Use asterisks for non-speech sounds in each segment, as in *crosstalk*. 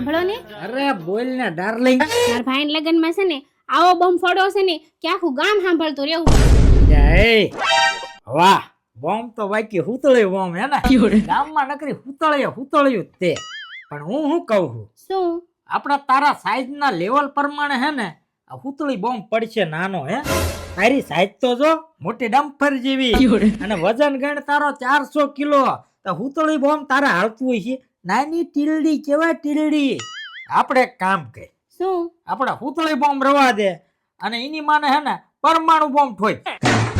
સાંભળો ને અરે બોલ ને ડાર્લિંગ મારા ભાઈ લગ્નમાં છે ને આવો બમ ફોડો છે ને કે આખું ગામ સાંભળતું રહેવું જય વાહ બોમ્બ તો વાકી હુતળે બોમ્બ હે ને? ગામમાં નકરી હુતળ્યું હુતળ્યું જ તે. પણ હું શું કહું છું? શું? આપણા તારા સાઈઝ ના લેવલ પ્રમાણે હે ને આ હુતળી બોમ્બ પડશે નાનો હે? તારી સાઈઝ તો જો મોટી ડમ્પર જેવી. અને વજન ગણ તારો ચારસો કિલો. તો હુતળી બોમ્બ તારે હાલતું હોય છે. નાની ટીલડી કેવાય ટીલડી? આપણે એક કામ કે શું? આપણે હુતળી બોમ્બ રવા દે અને એની માને હે ને પરમાણુ બોમ્બ ઠોય.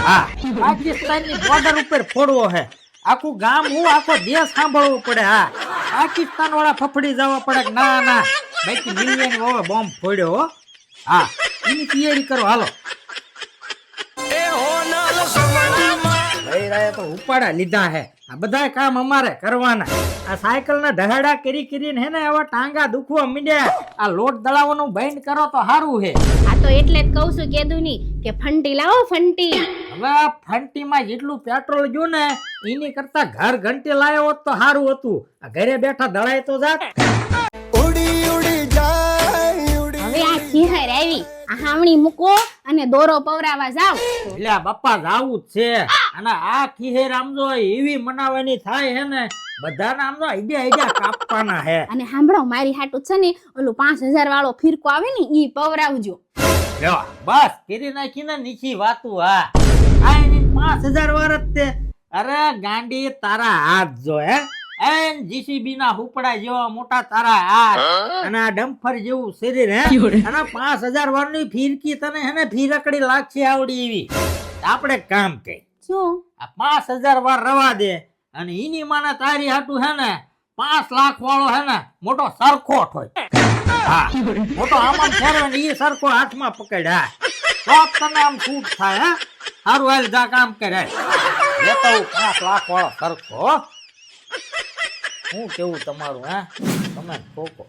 હા પાકિસ્તાનની બોર્ડર ઉપર ફોડવો હે. આખું ગામ હું આખો દેશ સાંભળવો પડે હા. પાકિસ્તાન વાળા ફફડી જવા પડે કે ના ના. બાકી મિલિયન બોમ્બ ફોડ્યો હો. હા એની તૈયારી કરો હાલો. તો ઉપાડા લીધા હે. આ બધા કામ અમારે કરવાના. આ સાયકલ ના ઢહાડા કરી કરીને હે ને હવે ટાંગા દુખવા મીડ્યા. આ લોટ દળાવવાનું બંધ કરો તો સારું હે. આ તો એટલે જ કહું છું કેદુની કે ફંટી લાવો ફંટી. હવે આ ફંટીમાં જેટલું પેટ્રોલ ગયું ને એની કરતા ઘર ઘંટી લાવ્યો હોત તો સારું હતું. આ ઘરે બેઠા દળાય તો જાત. હવે આ ખીહર આવી આ હામણી મૂકો અને દોરો પવરાવા જાવ એટલે બાપા જાવું જ છે. અને આ ખીહેર આમ જો એવી મનાવાની થાય હે ને બધાના આમ જો આઈડિયા આઈડિયા કાપવાના હે. અને સાંભળો મારી હાટું છે ને ઓલું પાંચ હજાર વાળો ફિરકો આવે ને ઈ પવરાવજો. લ્યો બસ કરી નાખીને નીચી વાતું હા. આ એની પાંચ હજાર વાર જ તે અરે ગાંડી તારા હાથ જો હે. એન જીસીબી ના હુપડા જેવા મોટા તારા હાથ. અને આ ડમ્ફર જેવું શરીર હે. *laughs* અને પાંચ હજાર વારની ફીરકી તને હે ને ફીરકડી લાગશે આવડી એવી. આપણે કામ કે શું? આ પાંચ હજાર વાર રવા દે. અને એની માને તારી હાટું હે ને, પાંચ લાખ વાળો હે ને, મોટો સરખો હોય. હા. મોટો આમાં ફેરવે ને એ સરખો હાથમાં પકડ્યા. તો તને આમ છૂટ થાય, હે? સારું હાલ જા, કામ કરે એ તો પાંચ લાખ વાળો સરખો. શું કેવું તમારું, હે? તમે ઠોકો.